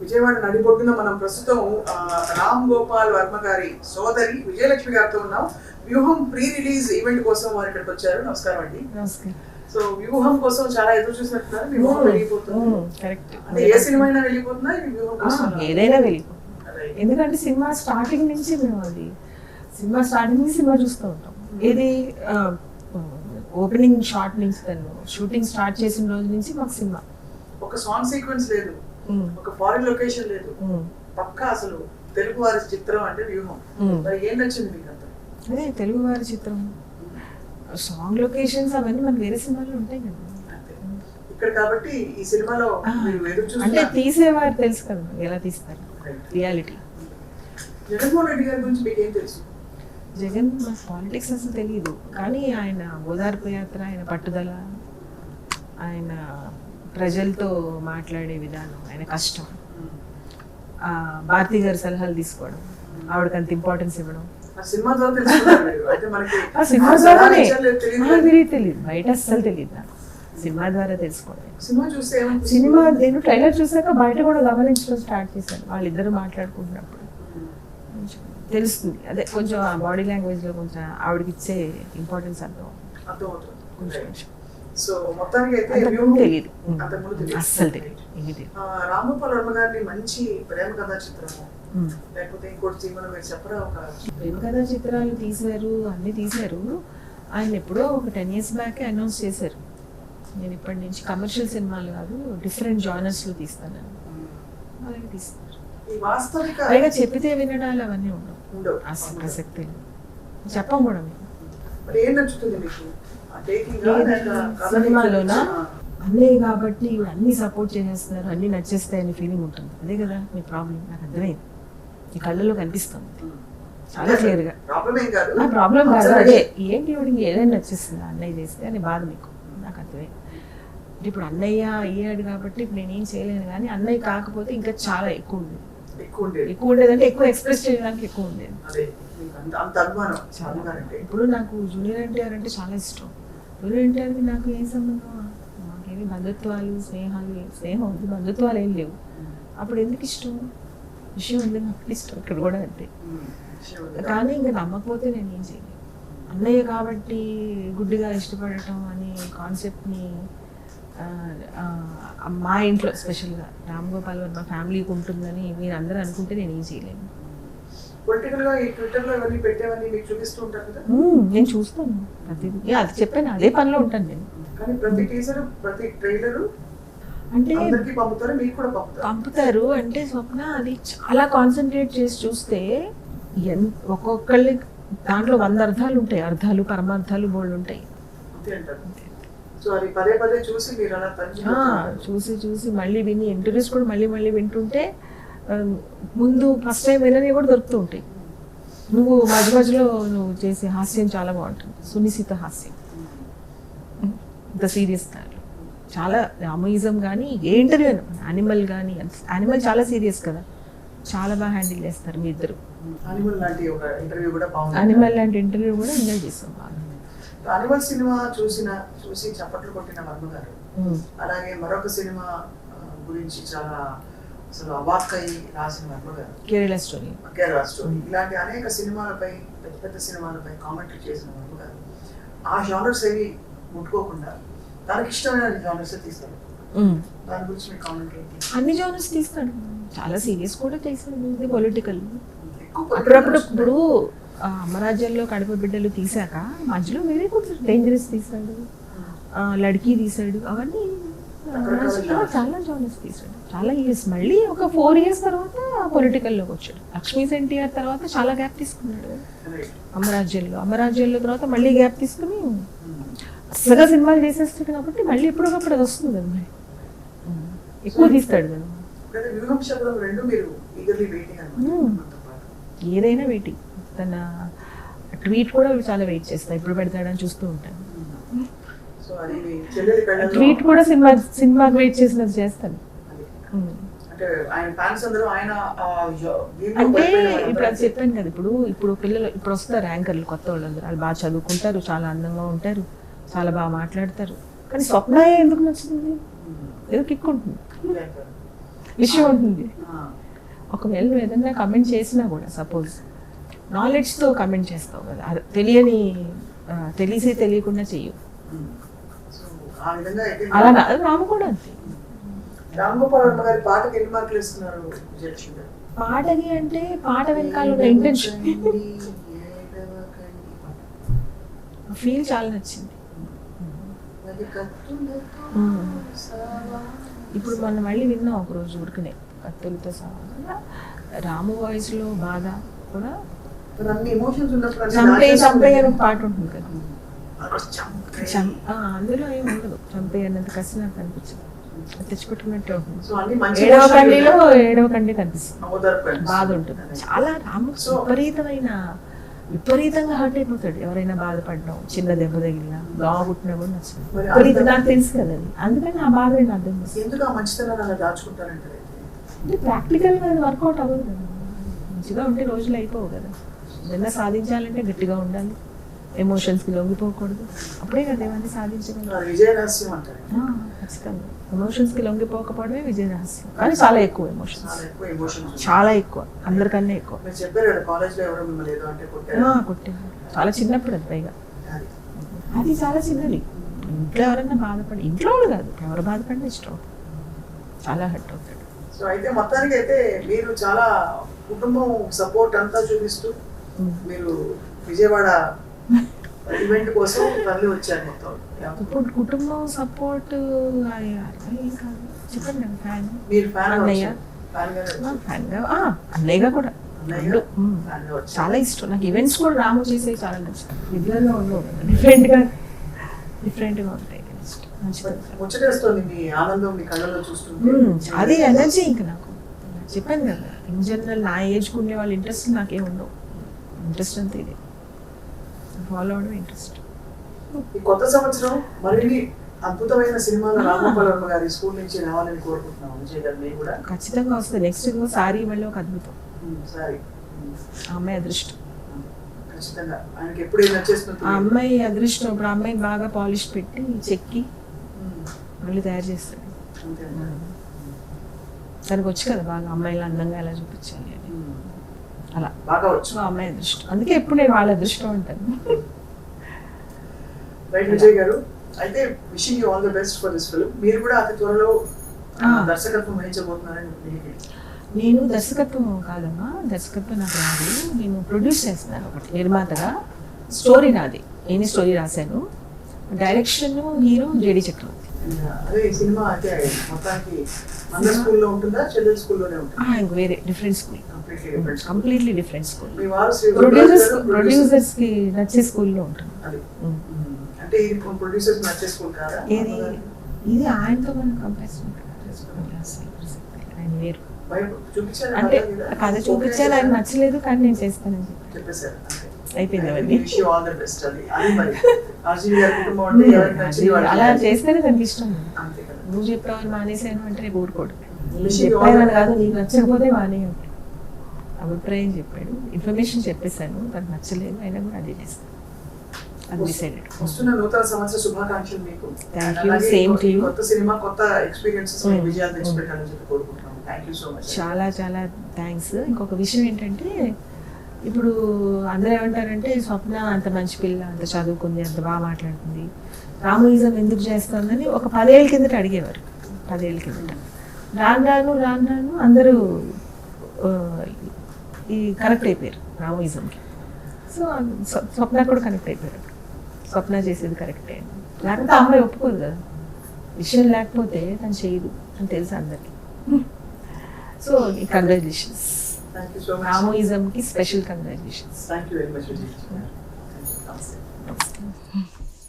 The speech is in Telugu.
విజయవాడ నడిబొడ్డున మనం ప్రస్తుతం రామ్ గోపాల్ వర్మ గారి సోదరి విజయలక్ష్మి గారితో ఉన్నాం. వ్యూహం ప్రీ రిలీజ్ ఈవెంట్ కోసం వారు ఇక్కడికి వచ్చారు. నమస్కారం అండి. సో వ్యూహం కోసం చాలా ఎదురు చూసినట్టున్నారు. వ్యూహం వెళ్ళిపోతుంది. అంటే ఏ సినిమా అయినా వెళ్ళిపోతుందా? వ్యూహం కోసం? ఏదైనా వెళ్ళిపో Right. ఎందుకంటే సినిమా స్టార్టింగ్ నుంచి మేము అది సినిమా స్టార్టింగ్ నుంచి సినిమా చూస్తూ ఉంటాం. ఇది ఓపెనింగ్ షార్ట్ నుంచి షూటింగ్ స్టార్ట్ చేసిన రోజు నుంచి మాకు సినిమా. ఒక సాంగ్ సీక్వెన్స్ లేదు. ఒక ఫారిన్ లొకేషన్ లేదు. పక్కా అసలు తెలుగు వారి చిత్రం అంటే వ్యూహం. మరి ఏం నచ్చింది మీకు అంత? అదే తెలుగు వారి చిత్రం. సాంగ్ లొకేషన్స్ అవన్నీ మనకి వేరే సినిమాలో ఉంటాయి కదా. ఇక్కడ కాబట్టి ఈ సినిమాలో అంటే తీసేవారు తెలుసు కదా ఎలా తీస్తారు. రియాలిటీ జగన్మోహన్ రెడ్డి గారి గురించి మీకు ఏం తెలుసు? జగన్ పాలిటిక్స్ అసలు తెలియదు కానీ ఆయన ఓదార్పు యాత్ర ఆయన పట్టుదల ఆయన ప్రజలతో మాట్లాడే విధానం ఆయన కష్టం. భారతి గారి సలహాలు తీసుకోవడం ఆవిడకి అంత ఇంపార్టెన్స్ ఇవ్వడం. సినిమా ద్వారానే తెలియదు. బయట అస్సలు తెలియదు నాకు. సినిమా ద్వారా తెలుసుకోవడం. సినిమా చూస్తే ఏమనిపిస్తుంది? సినిమా నేను ట్రైలర్ చూసాక బయట కూడా గమనించడం స్టార్ట్ చేశాను. వాళ్ళిద్దరు మాట్లాడుకుంటున్నప్పుడు. తెలుస్తుంది. అదే కొంచెం బాడీ లాంగ్వేజ్లో కొంచెం ఆవిడకి ఇచ్చే ఇంపార్టెన్స్ అర్థం. కొంచెం కొంచెం. సో మొత్తానికి అయితే తెలియదు. అస్సలు తెలియదు. రామగోపాల్ వర్మ గారిని మంచి ప్రేమ కథా చిత్రము. లేకపోతే ఇంకోటి మీరు చెప్పరా ఒక ప్రేమ కథా చిత్రాలు తీశారు అన్ని తీశారు. ఆయన ఎప్పుడో ఒక టెన్ ఇయర్స్ బ్యాక్ అనౌన్స్ చేశారు. నేను ఇప్పటి నుంచి కమర్షియల్ సినిమాలు కాదు డిఫరెంట్ జానర్స్లో తీస్తాను. అలాగే పైగా చెప్పితే వినడాలు అవన్నీ ఉండవు. ఉండవు. అస- ప్రసక్తి లేదు. చెప్పం కూడా మరి ఏం నచ్చుతుంది మీకు? సినిమాలోనా? అన్నయ్య కాబట్టి అన్ని సపోర్ట్ చేసేస్తున్నారు అన్ని నచ్చేస్తాయని ఫీలింగ్ ఉంటుంది. అదే కదా మీ ప్రాబ్లం నాకు అర్థమైంది. మీ కళ్ళలో కనిపిస్తుంది. చాలా క్లియర్గా. ప్రాబ్లం కాదు. అదే. ఏంటి ఇవిడికి ఏదైనా నచ్చేస్తుంది అన్నయ్య చేస్తే అని బాధ మీకు. నాకు అర్థమే అంటే ఇప్పుడు అన్నయ్య అయ్యాడు కాబట్టి ఇప్పుడు నేనేం చేయలేను కానీ అన్నయ్య కాకపోతే ఇంకా చాలా ఎక్కువ ఉండేది. ఎక్కువ ఉండేది. ఎక్కువ ఉండేదంటే ఎక్కువ ఎక్స్ప్రెస్ చేయడానికి ఎక్కువ ఉండేది. అంత అంత అభిమానం ఇప్పుడు నాకు జూనియర్ ఎన్టీఆర్ అంటే చాలా ఇష్టం. జూనియర్ ఎన్టీఆర్కి నాకు ఏం సంబంధం మాకేమి బంధుత్వాలు స్నేహాలు స్నేహం ఉంది బంధుత్వాలు ఏం లేవు. అప్పుడు ఎందుకు ఇష్టం? విషయం ఉంది నాకు ఇష్టం? ఇక్కడ కూడా అంతే. కానీ ఇంకా నమ్మకపోతే నేను ఏం చేయలేదు అన్నయ్య కాబట్టి గుడ్డిగా ఇష్టపడటం అనే కాన్సెప్ట్ని మా ఇంట్లో స్పెషల్గా రామ్ గోపాల్ వర్మ ఫ్యామిలీకి ఉంటుందని మీరు అందరూ అనుకుంటే నేను ఏం చేయలేను. పొలిటికల్గా ఈ ట్విట్టర్లో ఇవన్నీ పెట్టేవన్నీ మీకు చూపిస్తూ ఉంటారు కదా? నేను చూస్తాను. అది చెప్పాను. అదే పనిలో ఉంటాను నేను. కానీ ప్రతి టీజర్ ప్రతి ట్రైలర్ అంటే అందరికి పంపుతారు? అంటే స్వప్న అది చాలా కాన్సన్ట్రేట్ చేసి చూస్తే ఎన్ ఒక్కొక్కళ్ళి దాంట్లో వంద అర్థాలు ఉంటాయి. అర్థాలు పరమార్థాలు బోల్డ్ ఉంటాయి. చూసి చూసి చూసి మళ్ళీ విని ఇంటర్వ్యూస్ కూడా మళ్ళీ మళ్ళీ వింటుంటే ముందు ఫస్ట్ టైం వినని కూడా దొరుకుతూ ఉంటాయి. నువ్వు మధ్య మధ్యలో నువ్వు చేసే హాస్యం చాలా బాగుంటుంది. సునిశిత హాస్యం. ఇంత సీరియస్ దాంట్లో చాలా రామయిజం కానీ ఏ ఇంటర్వ్యూ యానిమల్ కానీ యానిమల్ చాలా సీరియస్ కదా. చాలా బాగా హ్యాండిల్ చేస్తారు మీ ఇద్దరు. అనిమల్ లాంటి ఒక ఇంటర్వ్యూ కూడా యానిమల్ లాంటి ఇంటర్వ్యూ కూడా ఎంజాయ్ చేస్తాం బాగా. అనిమల్ సినిమా చూసిన చూసి చప్పట్లు కొట్టిన వర్మ గారు. ఉమ్. అలాగే మరొక సినిమా గురించి చాలా అసలు అవాక్కయి రాసిన వర్మ గారు కేరళ స్టోరీ. కేరళ స్టోరీ. ఇలాంటి అనేక సినిమాలపై పెద్ద పెద్ద సినిమాలపై కామెంటరీ చేసిన వర్మ గారు ఆ జానర్స్ ఏవి ముట్టుకోకుండా తనకి ఇష్టమైన జానర్స్ తీస్తారు. దాని గురించి మీ కామెంట్ అన్ని జానర్స్ తీస్తాడు. చాలా సీరియస్ కూడా చేశాడు ఇది పొలిటికల్ అప్పుడప్పుడు ఇప్పుడు అమరాజ్యంలో కడప బిడ్డలు తీసాక మధ్యలో వేరే కూడా డేంజరస్ తీసాడు ఆ, లడ్కీ తీసాడు అవన్నీ చాలా జానర్స్ తీసాడు చాలా ఇయర్స్ మళ్ళీ ఒక ఫోర్ ఇయర్స్ తర్వాత పొలిటికల్లోకి వచ్చాడు. లక్ష్మీ ఎన్టీఆర్ తర్వాత చాలా గ్యాప్ తీసుకున్నాడు. అమరాజ్యంలో. అమరాజ్యంలో తర్వాత మళ్ళీ గ్యాప్ తీసుకుని అసలుగా సినిమాలు చేసేస్తాడు కాబట్టి మళ్ళీ ఎప్పుడొకప్పుడు అది వస్తుంది కదా. మరి. ఎక్కువ తీస్తాడు కదా Hmm. ఏదైనా వెయిటింగ్ తన ట్వీట్ కూడా చాలా వెయిట్ చేస్తాను ఎప్పుడు పెడతాడని చూస్తూ ఉంటాను సో అది మీ చెల్లెలి కళ్ళలో ట్వీట్ కూడా సినిమా సినిమాకి వెయిట్ చేసినది చేస్తాను. అంటే ఇప్పుడు అది చెప్పాను కదా ఇప్పుడు ఇప్పుడు పిల్లలు ఇప్పుడు వస్తారు యాంకర్లు కొత్త వాళ్ళందరూ. వాళ్ళు బాగా చదువుకుంటారు చాలా అందంగా ఉంటారు చాలా బాగా మాట్లాడతారు. కానీ స్వప్న ఎందుకు నచ్చుతుంది. ఏదో కిక్ ఉంటుంది. విషయం ఉంటుంది. ఒకవేళ నువ్వు ఏదైనా కమెంట్ చేసినా కూడా సపోజ్ నాలెడ్జ్తో కమెంట్ చేస్తావు కదా తెలియని తెలిసి తెలియకుండా చెయ్యు ఉమ్. సో ఆ విధంగా అయితే అలా రాము కూడా అంతే. రామ్ గోపాల్ వర్మ గారి పాటకి ఎన్ని మార్కులు ఇస్తున్నారు విజయలక్ష్మి గారు? పాటకి అంటే పాట వెనకాల ఇంటెన్షన్. ఫీల్ చాలా నచ్చింది. ఇప్పుడు మనం మళ్ళీ విన్నాం ఒక రోజు ఉడికినే కత్తులతో సహా రాము వాయిస్లో బాధ కూడా చంపే చంపే అని పాట ఉంటుంది కదా. అందులో ఏమి ఉండదు. చంపే అన్నది కసి నాకు కనిపించదు. అది తెచ్చిపెట్టుకున్నట్టే ఉంటుంది. ఏడవ కండిలో. ఏడవ కండి కనిపిస్తుంది. బాధ ఉంటుంది. చాలా రాము సో- విపరీతమైన విపరీతంగా హర్ట్ అయిపోతాడు. ఎవరైనా బాధపడడం చిన్న దెబ్బ తగిలినా దోమ కుట్టినా కూడా నచ్చదు. విపరీతం. నాకు తెలుసు కదా అది. అందుకని ఆ బాధ నేను అర్థం? అంటే ప్రాక్టికల్గా అది వర్కౌట్ అవ్వదు కదా. మంచిగా ఉంటే రోజులు అయిపోవు కదా. ఏదైనా సాధించాలంటే గట్టిగా ఉండాలి. ఎమోషన్స్కి లొంగిపోకూడదు. అప్పుడే కదా ఏమన్నా సాధించగలరు విజయ రహస్యం అంటారు. ఆ, ఖచ్చితంగా. ఎమోషన్స్కి లొంగిపోకపోవడమే విజయ రహస్యం. కానీ చాలా ఎక్కువ ఎమోషన్స్ చాలా ఎక్కువ అందరికన్నా ఎక్కువ. కొట్టారు. చాలా చిన్నప్పుడు అది పైగా. అది. అది చాలా చిన్నది. ఇంట్లో ఎవరైనా బాధపడి ఇంట్లో వాళ్ళు కాదు. ఎవరు బాధపడినా ఇష్టం చాలా హర్ట్ అవుతాడు. సో అయితే మొత్తానికి అయితే మీరు చాలా కుటుంబం సపోర్ట్ అంతా చూపిస్తూ మీరు విజయవాడ ఈవెంట్ కోసం తరలి వచ్చారు మొత్తం. ఇప్పుడు కుటుంబం సపోర్ట్ చెప్పండి ఫ్యాన్. మీరు ఫ్యాన్ అన్నయ్య. ఫ్యాన్గా అన్నయ్యగా కూడా. చాలా ఇష్టం. నాకు ఈవెంట్స్ కూడా రాము చేసే చాలా నచ్చుతాయి ఉండవు. డిఫరెంట్గా డిఫరెంట్గా ఉంటాయి. అది ఎనర్జీ ఇంకా నాకు. చెప్పాను కదా ఇన్ జనరల్ నా ఏజ్ ఉండే వాళ్ళ ఇంట్రెస్ట్ నాకేం ఉండవు. ఇంట్రెస్ట్ అంతే ఇది. ఫాలో అవడం ఇంట్రెస్ట్ కొత్త సంవత్సరం మరిన్ని అద్భుతమైన సినిమాలు గారి స్కూల్ నుంచి రావాలని కోరుకుంటున్నాం విజయ్ గారు. కూడా? ఖచ్చితంగా వస్తుంది. నెక్స్ట్ సారీ మళ్ళీ ఒక అద్భుతం. సారీ. అమ్మాయి అదృష్టం. ఖచ్చితంగా. ఆయనకి ఎప్పుడు ఏం నచ్చేస్తుంది? ఆ అమ్మాయి అదృష్టం. ఇప్పుడు అమ్మాయిని బాగా పాలిష్ పెట్టి చెక్కి మళ్ళీ తయారు చేస్తాడు. తనకు వచ్చి కదా బాగా అమ్మాయిలు అందంగా ఎలా చూపించాలి అలా. బాగా వచ్చు. సో ఆ అమ్మాయి అదృష్టం. అందుకే ఎప్పుడు నేను వాళ్ళ అదృష్టం రైట్ విజయ్ గారు అయితే wishing you all the best for this film మీరు కూడా అతి త్వరలో. దర్శకత్వం వహించబోతున్నారని నేను దర్శకత్వం కాదమ్మా దర్శకత్వం నాకు రాదు నేను ప్రొడ్యూస్ చేస్తున్నాను ఒకటి నిర్మాతగా. స్టోరీ నాది. నేను స్టోరీ రాశాను. Direction hero JD Chakravarthy. అదే సినిమా అయితే మొత్తానికి మన స్కూల్లో ఉంటుందా చెల్లెల స్కూల్లోనే ఉంటుందా? ఆ, ఇంక వేరే different school. Completely different school ప్రొడ్యూసర్స్కి నచ్చే స్కూల్లో ఉంటుంది. అంటే ఇది ప్రొడ్యూసర్స్ నచ్చే స్కూల్ కాదా? ఇది ఇది ఆయనతో మనం కంపారిజన్ ఆయన వేరు. అంటే కథ చూపించాలి ఆయన నచ్చలేదు కానీ నేను చేస్తానని చెప్పి చెప్పేశారు. అయిపోయింది అవన్నీ. అలా చేస్తేనే తనకి ఇష్టం. నువ్వు మానేసాను అంటే రేపు ఊరుకోడు the- కాదు నీకు నచ్చకపోతే మానే అభిప్రాయం చెప్పాడు. ఇన్ఫర్మేషన్ చెప్పేశాను. తనకు నచ్చలేదు అయినా కూడా అదే చేస్తాను. అది డిసైడెడ్ వస్తున్న నూతన సంవత్సర శుభాకాంక్షలు మీకు. Thank you. అలాగే Same కొ- to you. కొత్త సినిమా కొత్త ఎక్స్పీరియన్సెస్ Mm. విజయాలు Mm. తెచ్చిపెట్టాలని చెప్పి కోరుకుంటున్నాం థ్యాంక్ యూ సో మచ్ చాలా చాలా థ్యాంక్స్ ఇంకొక విషయం ఏంటంటే ఇప్పుడు అందరూ ఏమంటారంటే స్వప్న అంత మంచి పిల్ల అంత చదువుకుంది అంత బాగా మాట్లాడుతుంది రామోయిజం ఎందుకు చేస్తుందని ఒక పదేళ్ళ కిందట అడిగేవారు. పదేళ్ళ కిందట. రాను రాను రాను రాను అందరూ ఈ కనెక్ట్ అయిపోయారు రామోయిజంకి సో స్వప్న కూడా కనెక్ట్ అయిపోయారు. స్వప్న చేసేది కరెక్టే లేకపోతే అమ్మాయి ఒప్పుకోదు కదా. విషయం లేకపోతే తను చేయదు. అని తెలుసు అందరికీ. So congratulations రామోయిజంకి special congratulations thank you very much